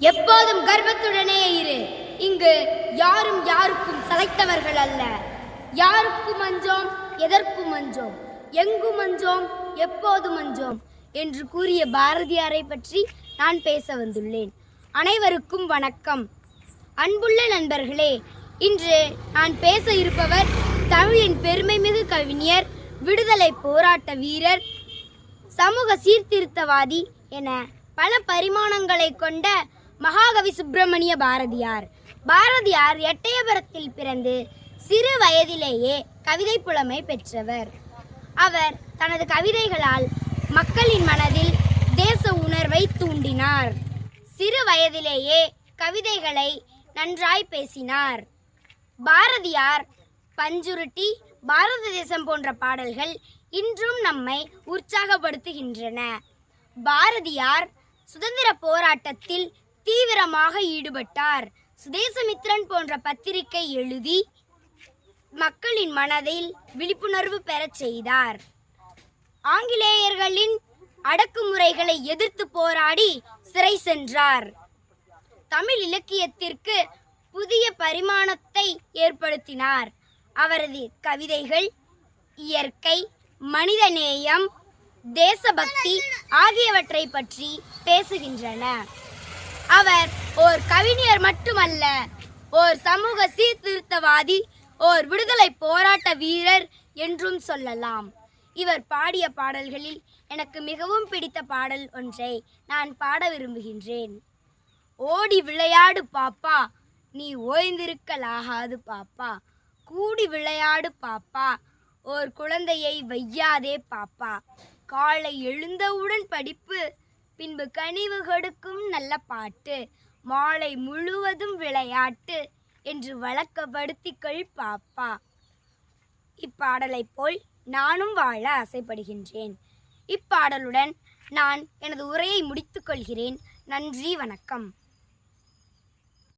எப்போதும் கர்வத்துடனே இரு. இங்கு யாரும் யாருக்கும் சளைத்தவர்கள் அல்ல. யாருக்கும் அஞ்சோம் எதற்கும் அஞ்சோம் எங்கும் அஞ்சோம் எப்போதும் அஞ்சோம் என்று கூறிய பாரதியாரை பற்றி நான் பேச வந்துள்ளேன். அனைவருக்கும் வணக்கம். அன்புள்ள நண்பர்களே இன்று நான் பேச இருப்பவர் தமிழின் பெருமைமிகு கவிஞர் விடுதலை போராட்ட வீரர் சமூக சீர்திருத்தவாதி என பல பரிமாணங்களை கொண்ட மகாகவி சுப்பிரமணிய பாரதியார். பாரதியார் எட்டயபுரத்தில் பிறந்து சிறு வயதிலேயே கவிதை புலமை பெற்றவர். அவர் தனது கவிதைகளால் மக்களின் மனதில் தேச உணர்வை தூண்டினார். சிறு வயதிலேயே கவிதைகளை நன்றாய் பேசினார். பாரதியார் பஞ்சுருட்டி பாரத தேசம் போன்ற பாடல்கள் இன்றும் நம்மை உற்சாகப்படுத்துகின்றன. பாரதியார் சுதந்திர போராட்டத்தில் தீவிரமாக ஈடுபட்டார். சுதேசமித்ரன் போன்ற பத்திரிகை எழுதி மக்களின் மனதில் விழிப்புணர்வு பெறச் செய்தார். ஆங்கிலேயர்களின் அடக்குமுறைகளை எதிர்த்து போராடி சிறை சென்றார். தமிழ் இலக்கியத்திற்கு புதிய பரிமாணத்தை ஏற்படுத்தினார். அவரது கவிதைகள் இயற்கை மனிதநேயம் தேசபக்தி ஆகியவற்றை பற்றி பேசுகின்றன. அவர் ஓர் கவிஞர் மட்டுமல்ல ஓர் சமூக சீர்திருத்தவாதி ஓர் விடுதலை போராட்ட வீரர் என்றும் சொல்லலாம். இவர் பாடிய பாடல்களில் எனக்கு மிகவும் பிடித்த பாடல் ஒன்றை நான் பாட விரும்புகின்றேன். ஓடி விளையாடு பாப்பா நீ ஓய்ந்திருக்கலாகாது பாப்பா கூடி விளையாடு பாப்பா ஓர் குழந்தையை வையாதே பாப்பா காலை எழுந்தவுடன் படிப்பு பின்பு கனிவு கொடுக்கும் நல்ல பாட்டு மாலை முழுவதும் விளையாட்டு என்று வழக்கப்படுத்திக்கொள் பாப்பா. இப்பாடலைப் போல் நானும் வாழ ஆசைப்படுகின்றேன். இப்பாடலுடன் நான் எனது உரையை முடித்துக்கொள்கிறேன் நன்றி வணக்கம்.